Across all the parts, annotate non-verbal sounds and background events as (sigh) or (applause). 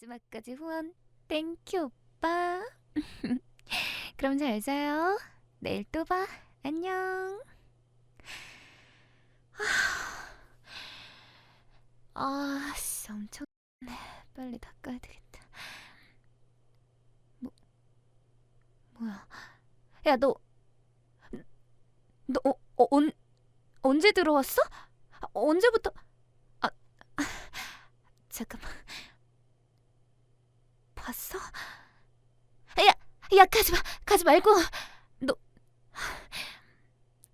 마지막까지 후원 땡큐 오빠. (laughs) 그럼 잘 자요. 내일 또 봐. 안녕. 아, 씨, 엄청 네, (laughs) 빨리 닦아야 되겠다. 뭐, 뭐야? 야, 너, 너, 어, 어, 언, 언제 들어왔어? 아, 언제부터? 아, 아, 잠깐만. 봤어? 야, 야, 가지 마, 가지 말고. 너,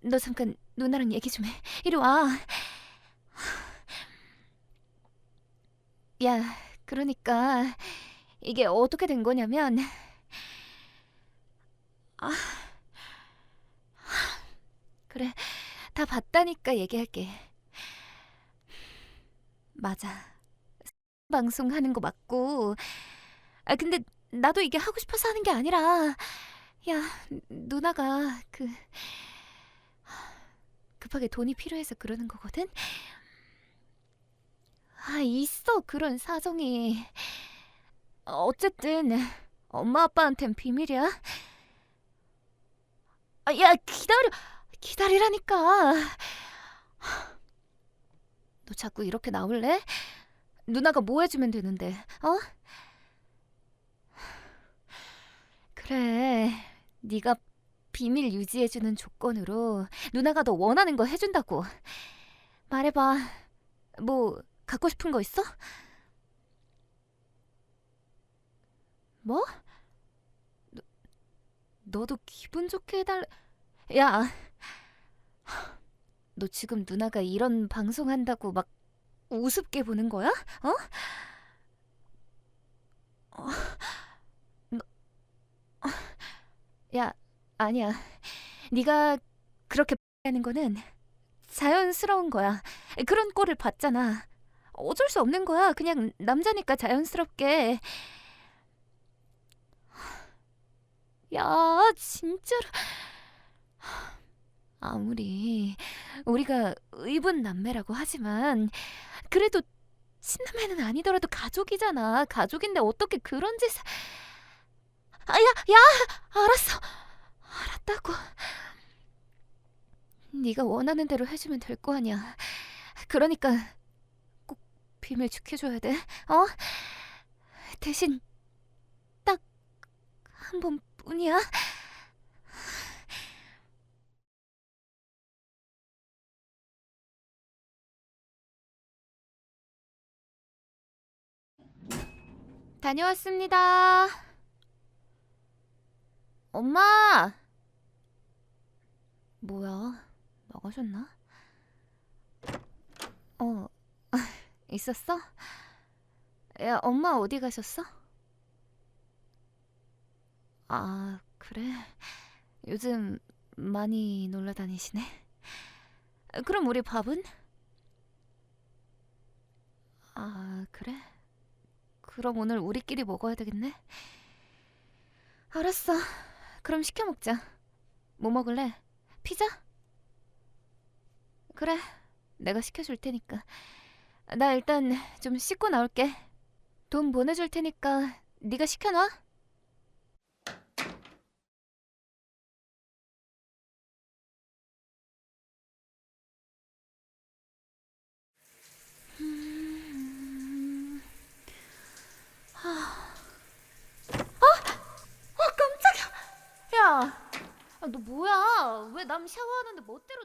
너 잠깐 누나랑 얘기 좀 해. 이리 와. 야, 그러니까 이게 어떻게 된 거냐면, 아, 그래, 다 봤다니까 얘기할게. 맞아. 방송하는 거 맞고. 아, 근데 나도 이게 하고 싶어서 하는 게 아니라, 야, 누나가 그, 급하게 돈이 필요해서 그러는 거거든? 아, 있어, 그런 사정이. 어쨌든, 엄마 아빠한텐 비밀이야. 아, 야, 기다려. 기다리라니까. 너 자꾸 이렇게 나올래? 누나가 뭐 해주면 되는데, 어? 그래, 네가 비밀 유지해주는 조건으로 누나가 너 원하는 거 해준다고. 말해봐. 뭐 갖고 싶은 거 있어? 뭐? 너, 너도 기분 좋게 해달래. 야, 너 지금 누나가 이런 방송한다고 막 우습게 보는 거야? 어? 어, 너, 어, 야, 아니야. 네가 그렇게 하는 거는 자연스러운 거야. 그런 꼴을 봤잖아. 어쩔 수 없는 거야. 그냥 남자니까 자연스럽게. 야, 진짜로. 아무리 우리가 의분 남매라고 하지만 그래도 친남매는 아니더라도 가족이잖아. 가족인데 어떻게 그런 짓을... 아, 야, 야, 알았어. 알았다고. 네가 원하는 대로 해주면 될 거 아니야. 그러니까 꼭 비밀 지켜줘야 돼. 어? 대신 딱 한 번뿐이야. 다녀왔습니다. 엄마! 뭐야, 나가셨나? 어, (laughs) 있었어? 야, 엄마 어디 가셨어? 아, 그래. 요즘 많이 놀러 다니시네. 그럼 우리 밥은? 아, 그래. 그럼 오늘 우리끼리 먹어야 되겠네. 알았어. 그럼 시켜 먹자. 뭐 먹을래? 피자? 그래. 내가 시켜줄 테니까. 나 일단 좀 씻고 나올게. 돈 보내줄 테니까 네가 시켜놔. 음. 하... 어? 어 깜짝이야. 야, 아, 너 뭐야? 왜 남 샤워하는데 멋대로